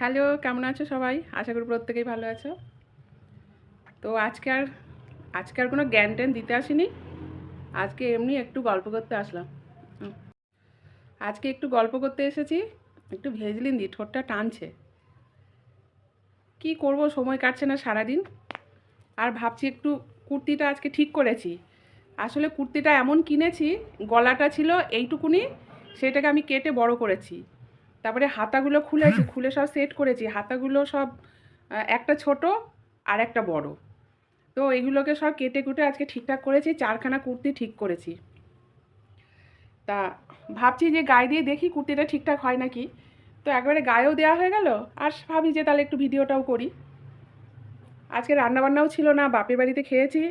Hello, কেমন আছো সবাই? আশা করি প্রত্যেকেই ভালো আছো। তো আজকে আর আজকে আর কোনো জ্ঞান ট্যান দিতে আসিনি। আজকে এমনি একটু গল্প করতে আসলাম। আজকে একটু গল্প করতে এসেছি, একটু ভেজলিন দিই ঠোঁটটা টানছে। কি করব, সময় কাটছে না সারাদিন। আর ভাবছি একটু কুর্তিটা আজকে ঠিক করেছি। আসলে কুর্তিটা এমন কিনেছি, গলাটা ছিল এইটুকুনি, সেটাকে আমি কেটে বড় করেছি। তারপরে হাতাগুলো খুলেছি খুলে সব সেট করেছি। হাতাগুলো সব একটা ছোট আর একটা বড়। তো এগুলোকে সব কেটে কুটে আজকে ঠিকঠাক করেছি চারখানা কুর্তি ঠিক করেছি। তা ভাবছি যে গায়ে দিয়ে দেখি কুর্তিটা ঠিকঠাক হয় নাকি। তো একবারে গায়েও দেওয়া হয়ে গেল আর ভাবি যে তাহলে একটু ভিডিওটাও করি। আজকে রান্নাবান্নাও ছিল না বাপের বাড়িতে খেয়েছি।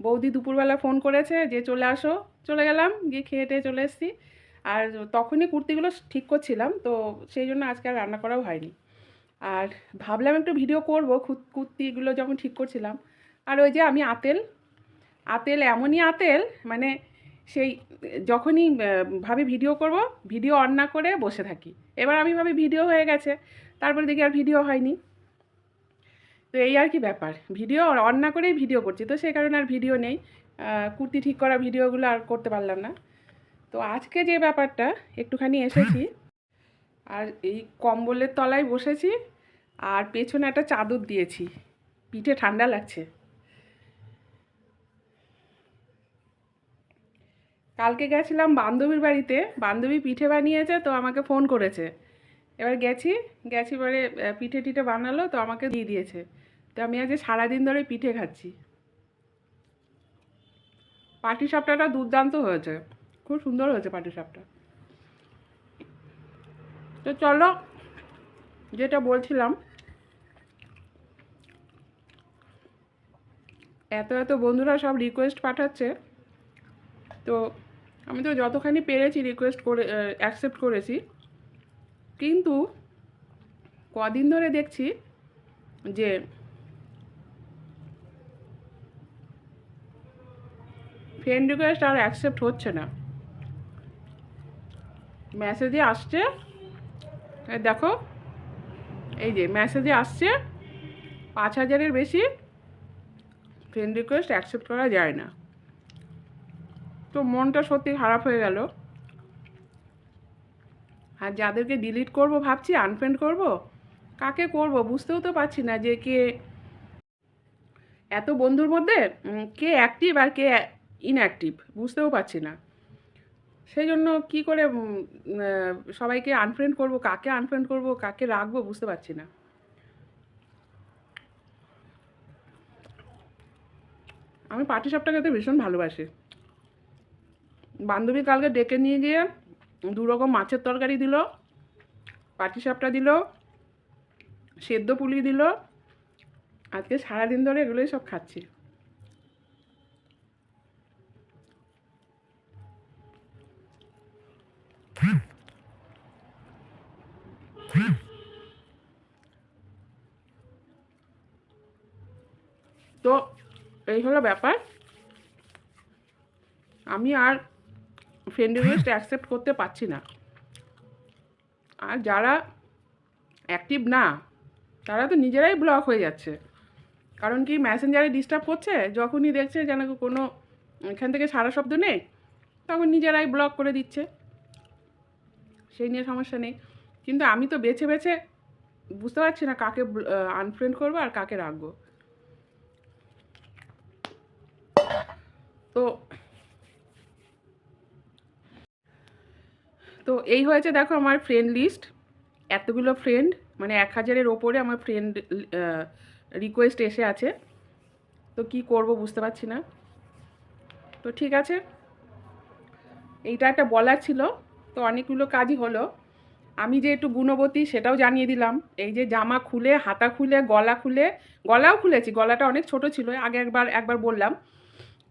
বৌদি দুপুরবেলা ফোন করেছে যে চলে আসো। চলে গেলাম গিয়ে খেয়ে টেয়ে চলে এসেছি। আর তখনই কুর্তিগুলো ঠিক করছিলাম, তো সেই জন্য আজকে আর রান্না করাও হয়নি। আর ভাবলাম একটু ভিডিও করব কুর্তিগুলো যখন ঠিক করছিলাম। আর ওই যে আমি আতেল আতেল এমনই আতেল মানে সেই যখনই ভাবি ভিডিও করব ভিডিও অন না করে বসে থাকি। এবার আমি ভাবি ভিডিও হয়ে গেছে, তারপরে দেখি আর ভিডিও হয়নি। তো এই আর কি ব্যাপার ভিডিও অন না করেই ভিডিও করছি, তো সেই কারণে আর ভিডিও নেই। কুর্তি ঠিক করা ভিডিওগুলো আর করতে পারলাম না। তো আজকে যে ব্যাপারটা, একটুখানি এসেছি। আর এই কম্বলের তলায় বসেছি আর পেছনে একটা চাদর দিয়েছি। পিঠে ঠান্ডা লাগছে। কালকে গেছিলাম বান্ধবীর বাড়িতে, বান্ধবী পিঠে বানিয়েছে তো আমাকে ফোন করেছে। এবার গেছি গেছি পরে পিঠে টিঠে বানালো তো আমাকে দিয়ে দিয়েছে। তো আমি আজকে সারাদিন ধরে পিঠে খাচ্ছি। পাটি সাপটাটা দুর্দান্ত হয়েছে। খুব সুন্দর হয়েছে পাটি সাপটা। তো চলো, যেটা বলছিলাম, এত এত বন্ধুরা সব রিকোয়েস্ট পাঠাচ্ছে, তো আমি তো যতখানি পেরেছি রিকোয়েস্ট করে অ্যাকসেপ্ট করেছি, কিন্তু কদিন ধরে দেখছি যে ফ্রেন্ড রিকোয়েস্ট আর অ্যাকসেপ্ট হচ্ছে না। মেসেজে আসছে। দেখো, এই যে মেসেজে আসছে, পাঁচ হাজারের বেশি ফ্রেন্ড রিকোয়েস্ট অ্যাকসেপ্ট করা যায় না। তো মনটা সত্যি খারাপ হয়ে গেল। আর যাদেরকে ডিলিট করব ভাবছি আনফ্রেন্ড করব, কাকে করব বুঝতেও তো পারছি না যে কে এত বন্ধুর মধ্যে কে অ্যাক্টিভ আর কে ইনঅ্যাক্টিভ বুঝতেও পারছি না। সেই জন্য কী করে সবাইকে আনফ্রেন্ড করব, কাকে আনফ্রেন্ড করব, কাকে রাখব বুঝতে পারছি না। আমি পাটি সাপটা খেতে ভীষণ ভালোবাসি। বান্ধবী কালকে ডেকে নিয়ে গিয়ে দু রকম মাছের তরকারি দিল পাটি সাপটা দিল, সেদ্ধ পুলি দিল। আজকে সারাদিন ধরে এগুলোই সব খাচ্ছি। তো এই হলো ব্যাপার। আমি আর ফ্রেন্ড রিকোয়েস্ট অ্যাকসেপ্ট করতে পারছি না। আর যারা অ্যাক্টিভ না, তারা তো নিজেরাই ব্লক হয়ে যাচ্ছে। কারণ কি ম্যাসেঞ্জারে ডিস্টার্ব করছে, যখনই দেখছে যেন কোনো এখান থেকে সারা শব্দ নেই, তখন নিজেরাই ব্লক করে দিচ্ছে। সেই নিয়ে সমস্যা নেই। কিন্তু আমি তো বেছে বেছে বুঝতে পারছি না কাকে আনফ্রেন্ড করব আর কাকে রাখব। তো তো এই হয়েছে দেখো আমার ফ্রেন্ড লিস্ট এতগুলো ফ্রেন্ড মানে এক হাজারের ওপরে আমার ফ্রেন্ড রিকোয়েস্ট এসে আছে। তো কি করব বুঝতে পারছি না। তো ঠিক আছে। এইটা একটা বলার ছিল। তো অনেকগুলো কাজই হলো। আমি যে একটু গুণবতী সেটাও জানিয়ে দিলাম। এই যে জামা খুলে, হাতা খুলে, গলা খুলে, গলাও খুলেছি। গলাটা অনেক ছোট ছিল, আগে একবার একবার বললাম।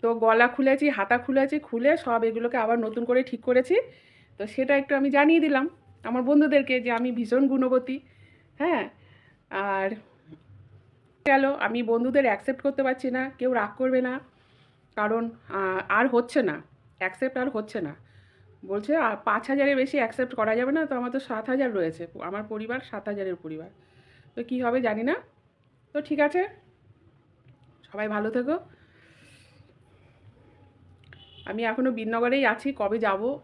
তো গলা খুলেছি, হাতা খুলেছি, খুলে সব এগুলোকে আবার নতুন করে ঠিক করেছি। তো সেটা একটু আমি জানিয়ে দিলাম আমার বন্ধুদেরকে যে আমি ভীষণ গুণবতী হ্যাঁ? আর গেল, আমি বন্ধুদের অ্যাকসেপ্ট করতে পারছি না, কেউ রাগ করবে না, কারণ আর হচ্ছে না অ্যাকসেপ্ট আর হচ্ছে না। বলছে, আর পাঁচ হাজারের বেশি অ্যাকসেপ্ট করা যাবে না, তো আমার তো সাত হাজার রয়েছে, আমার পরিবার সাত হাজারের পরিবার। তো কী হবে জানি না। তো ঠিক আছে, সবাই ভালো থেকো। আমি এখনও বিনগরেই আছি, কবে যাব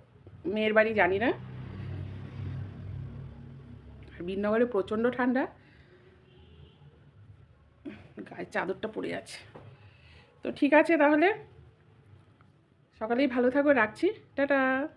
মেয়ের বাড়ি জানি না। আর বিনগরে প্রচণ্ড ঠান্ডা। গায়ে চাদরটা পড়ে আছে। তো ঠিক আছে তাহলে। সকালেই ভালো থাকো, রাখছি। টাটা।